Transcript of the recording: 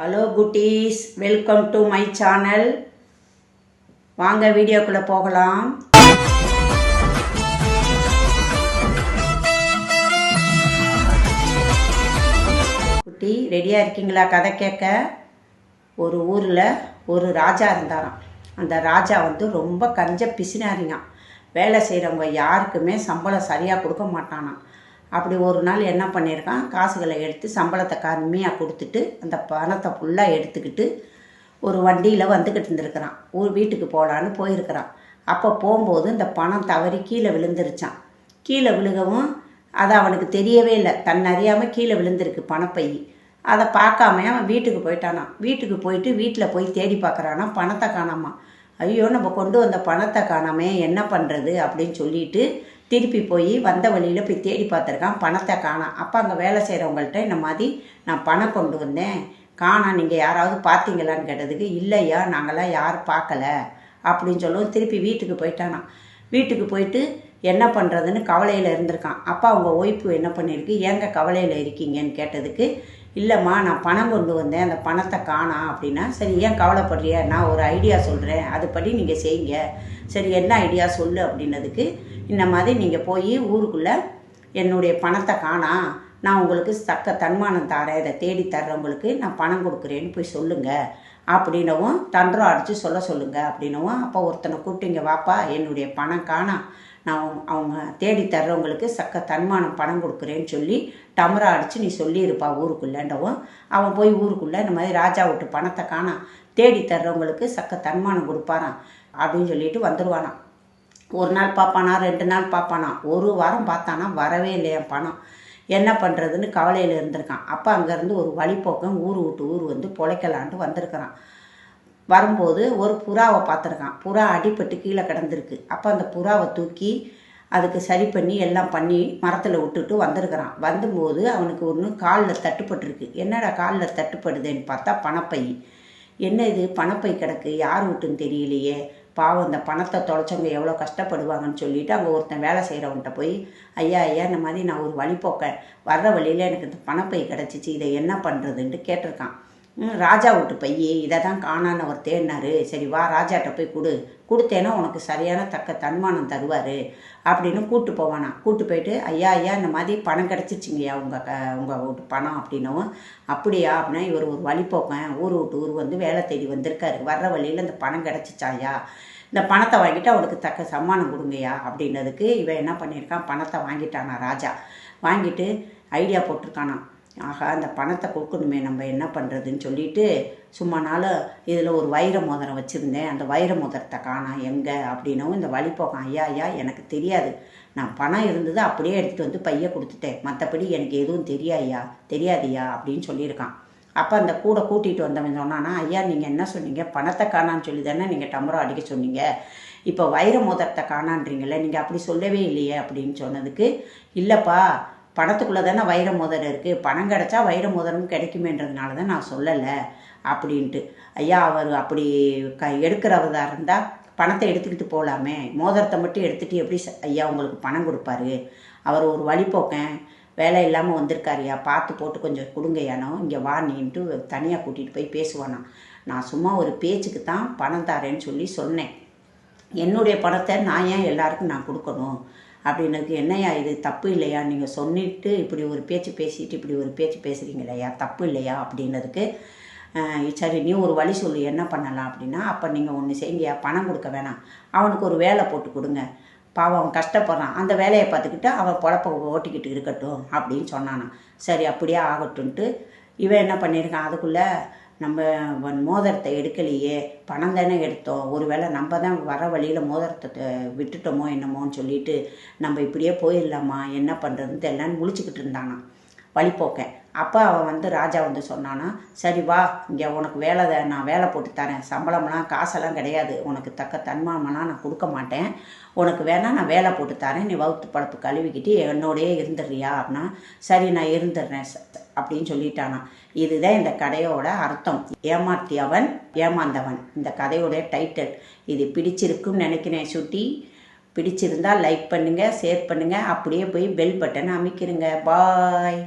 Hello குட்டீஸ் welcome to my channel வாங்க வீடியோக்குள்ளே போகலாம். குட்டி ரெடியாக இருக்கீங்களா? கதை கேட்க. ஒரு ஊரில் ஒரு ராஜா இருந்தாராம். அந்த ராஜா வந்து ரொம்ப கஞ்ச பிசினாரிங்க வேலை செய்கிறவங்க யாருக்குமே சம்பளம் சரியாக கொடுக்க மாட்டானான் அப்படி ஒரு நாள் என்ன பண்ணியிருக்கான்? காசுகளை எடுத்து சம்பளத்தை கம்மியாக கொடுத்துட்டு அந்த பணத்தை ஃபுல்லாக எடுத்துக்கிட்டு ஒரு வண்டியில் வந்துக்கிட்டு இருந்திருக்கிறான். ஊர் வீட்டுக்கு போகலான்னு போயிருக்கிறான். அப்போ போகும்போது இந்த பணம் தவறி கீழே விழுந்துருச்சான். கீழே விழுகவும் அது அவனுக்கு தெரியவே இல்லை. தன் அறியாமல் கீழே விழுந்திருக்கு பணப்பை. அதை பார்க்காம அவன் வீட்டுக்கு போயிட்டானான் வீட்டுக்கு போயிட்டு வீட்டில் போய் தேடி பார்க்குறானா. பணத்தை காணாமா. ஐயோ நம்ம கொண்டு வந்த பணத்தை காணாமே என்ன பண்ணுறது அப்படின்னு சொல்லிட்டு திருப்பி போய் வந்த வழியில் போய் தேடி பார்த்துருக்கான். பணத்தை காணாம் அப்போ அங்கே வேலை செய்கிறவங்கள்ட்ட இந்த மாதிரி நான் பணம் கொண்டு வந்தேன். காணாம் நீங்கள் யாராவது பார்த்தீங்களான்னு கேட்டதுக்கு இல்லையா நாங்களாம் யாரும் பார்க்கல அப்படின்னு சொல்லவும். திருப்பி வீட்டுக்கு போயிட்டானான் வீட்டுக்கு போயிட்டு என்ன பண்ணுறதுன்னு கவலையில் இருந்திருக்கான். அப்பா அவங்க ஒய்ப்பு என்ன பண்ணியிருக்கு? ஏங்க கவலையில் இருக்கீங்கன்னு கேட்டதுக்கு இல்லைம்மா நான் பணம் கொண்டு வந்தேன். அந்த பணத்தை காணா அப்படின்னா சரி ஏன் கவலைப்படுறிய? நான் ஒரு ஐடியா சொல்கிறேன் அதுபடி நீங்கள் செய்யுங்க. சரி என்ன ஐடியா சொல்லு அப்படின்னதுக்கு இந்த மாதிரி நீங்கள் போய் ஊருக்குள்ளே என்னுடைய பணத்தை காணா நான் உங்களுக்கு தக்க தன்மானம் தரேன் இதை தேடி தர்றவங்களுக்கு நான் பணம் கொடுக்குறேன்னு போய் சொல்லுங்கள் அப்படின்னவும் தண்டரம் அடித்து சொல்ல சொல்லுங்கள் அப்படின்னவும் அப்போ ஒருத்தனை கூட்டிங்க வாப்பா என்னுடைய பணம் காணா நான் அவங்க தேடி தர்றவங்களுக்கு சக்க தன்மானம் பணம் கொடுக்குறேன்னு சொல்லி டமரா அடித்து நீ சொல்லியிருப்பா ஊருக்குள்ளேண்டவும் அவன் போய் ஊருக்குள்ளே இந்த மாதிரி ராஜா விட்டு பணத்தை காணான் தேடி தர்றவங்களுக்கு சக்க தன்மானம் கொடுப்பாரான் அப்படின்னு சொல்லிட்டு வந்துடுவானாம் ஒரு நாள் பார்ப்பானா ரெண்டு நாள் பார்ப்பானா ஒரு வாரம் பார்த்தானா வரவே இல்லையா பணம்? என்ன பண்ணுறதுன்னு கவலையில் இருந்திருக்கான். அப்போ அங்கேருந்து ஒரு வழிபோக்கம் ஊர் விட்டு ஊர் வந்து பொழைக்கலான்ட்டு வந்திருக்கிறான். வரும்போது ஒரு புறாவை பார்த்துருக்கான். புறா அடிபட்டு கீழே கிடந்திருக்கு. அப்போ அந்த புறாவை தூக்கி அதுக்கு சரி பண்ணி எல்லாம் பண்ணி மரத்தில் விட்டுட்டு வந்திருக்கிறான். வந்தும்போது அவனுக்கு ஒன்று காலில் தட்டுப்பட்டிருக்கு. என்னடா காலில் தட்டுப்படுதுன்னு பார்த்தா பணப்பை. என்ன இது? பணப்பை கிடக்கு. யார் வீட்டுன்னு தெரியலையே. பாவம் இந்த பணத்தை தொலைச்சவங்க எவ்வளோ கஷ்டப்படுவாங்கன்னு சொல்லிட்டு அங்கே ஒருத்தன் வேலை செய்கிறவன்கிட்ட போய் ஐயா ஐயா இந்த மாதிரி நான் ஒரு வழி வர்ற வழியில் எனக்கு இந்த பணப்பை கிடச்சிச்சு. இதை என்ன பண்ணுறதுன்ட்டு கேட்டிருக்கான். ராஜா வீட்டு பையே இதை தான் காணான்னு அவர் தேடினாரு. சரி வா ராஜாட்ட போய் கொடு. கொடுத்தேன்னா உனக்கு சரியான தக்க தன்மானம் தருவார் அப்படின்னு கூட்டு போவானா கூட்டு போயிட்டு ஐயா ஐயா இந்த மாதிரி பணம் கிடச்சிச்சிங்கய்யா உங்கள் க உங்கள் வீட்டு பணம் அப்படின்னவும் அப்படியா அப்படின்னா இவர் ஒரு வழி போக்கேன் ஊர் விட்டு ஊர் வந்து வேலை தேடி வந்திருக்காரு. வர்ற வழியில் இந்த பணம் கிடச்சிச்சாயா இந்த பணத்தை வாங்கிட்டு அவனுக்கு தக்க சம்மானம் கொடுங்கய்யா அப்படின்னதுக்கு இவன் என்ன பண்ணியிருக்கான்? பணத்தை வாங்கிட்டானா ராஜா. வாங்கிட்டு ஐடியா போட்டிருக்கானா ஆகா அந்த பணத்தை கொடுக்கணுமே நம்ம என்ன பண்ணுறதுன்னு சொல்லிட்டு சும்மா நாள் இதில் ஒரு வைர மோதிரம் வச்சுருந்தேன். அந்த வைர மோதிரத்தை காணா எங்கே அப்படின்னவும் இந்த வழி போகும் ஐயா ஐயா எனக்கு தெரியாது. நான் பணம் இருந்தது அப்படியே எடுத்துகிட்டு வந்து பைய கொடுத்துட்டேன். மற்றபடி எனக்கு எதுவும் தெரியாயா தெரியாதியா? அப்படின்னு சொல்லியிருக்கான். அப்போ அந்த கூட கூட்டிகிட்டு வந்தவன் சொன்னானா ஐயா நீங்கள் என்ன சொன்னீங்க? பணத்தை காணான்னு சொல்லி தானே நீங்கள் டம்பரம் அடிக்க சொன்னீங்க. இப்போ வைர மோதிரத்தை காணான்றீங்களே நீங்கள் அப்படி சொல்லவே இல்லையே? அப்படின்னு சொன்னதுக்கு இல்லைப்பா பணத்துக்குள்ளே தானே வைர மோதிரம் இருக்குது பணம் கிடச்சா வைர மோதிரம் கிடைக்குமேன்றதுனால தான் நான் சொல்லலை அப்படின்ட்டு. ஐயா அவர் அப்படி க எடுக்கிறவதாக இருந்தால் பணத்தை எடுத்துக்கிட்டு போகலாமே மோதிரத்தை மட்டும் எடுத்துகிட்டு எப்படி ஐயா உங்களுக்கு பணம் கொடுப்பாரு? அவர் ஒரு வழிபோக்கேன் வேலை இல்லாமல் வந்திருக்காருயா பார்த்து போட்டு கொஞ்சம் கொடுங்கயானோ இங்கே வா நீன்ட்டு தனியாக கூட்டிகிட்டு போய் பேசுவானா நான் சும்மா ஒரு பேச்சுக்கு தான் பணம் தாரேன்னு சொல்லி சொன்னேன். என்னுடைய பணத்தை நான் ஏன் எல்லாருக்கும் நான் கொடுக்கணும்? அப்படின்னுக்கு என்னையா இது? தப்பு இல்லையா? நீங்கள் சொல்லிட்டு இப்படி ஒரு பேச்சு பேசிட்டு இப்படி ஒரு பேச்சு பேசுகிறீங்களையா தப்பு இல்லையா? அப்படின்னதுக்கு சரி நீ ஒரு வழி சொல்லு என்ன பண்ணலாம் அப்படின்னா அப்போ நீங்கள் ஒன்று செய்யுங்கயா பணம் கொடுக்க வேணாம். அவனுக்கு ஒரு வேலை போட்டு கொடுங்க. பாவம் அவன் கஷ்டப்படுறான். அந்த வேலையை பார்த்துக்கிட்டு அவன் பொழப்ப ஓட்டிக்கிட்டு இருக்கட்டும் அப்படின்னு சொன்னானான் சரி அப்படியே ஆகட்டும்ன்ட்டு இவன் என்ன பண்ணியிருக்கான்? அதுக்குள்ளே நம்ம மோதிரத்தை எடுக்கலையே பணம் தானே எடுத்தோம். ஒருவேளை நம்ம தான் வர வழியில் மோதிரத்தை விட்டுட்டோமோ என்னமோன்னு சொல்லிட்டு நம்ம இப்படியே போயிடலாமா? என்ன பண்ணுறதுன்னு தெரியலான்னு முழிச்சுக்கிட்டு இருந்தானா வழிபோக்கேன் அப்போ அவன் வந்து ராஜா வந்து சொன்னானா சரி வா இங்கே உனக்கு வேலை நான் வேலை போட்டு தரேன். சம்பளம்லாம் காசெல்லாம் கிடையாது. உனக்கு தக்க தன்மானம்லாம் நான் கொடுக்க மாட்டேன். உனக்கு வேணால் நான் வேலை போட்டு தரேன். நீ வகுத்து பழப்பு கழுவிக்கிட்டு என்னோடையே இருந்துடுறியா? அப்படின்னா சரி நான் இருந்துடுறேன் அப்படின்னு சொல்லிட்டானா. இதுதான் இந்த கதையோட அர்த்தம். ஏமாத்தியவன் ஏமாந்தவன். இந்த கதையோட டைட்டில் இது பிடிச்சிருக்குன்னு நினைக்கிறேன் சுட்டி. பிடிச்சிருந்தா லைக் பண்ணுங்கள் ஷேர் பண்ணுங்கள் அப்படியே போய் பெல் பட்டனை அமைக்கிறங்க பாய்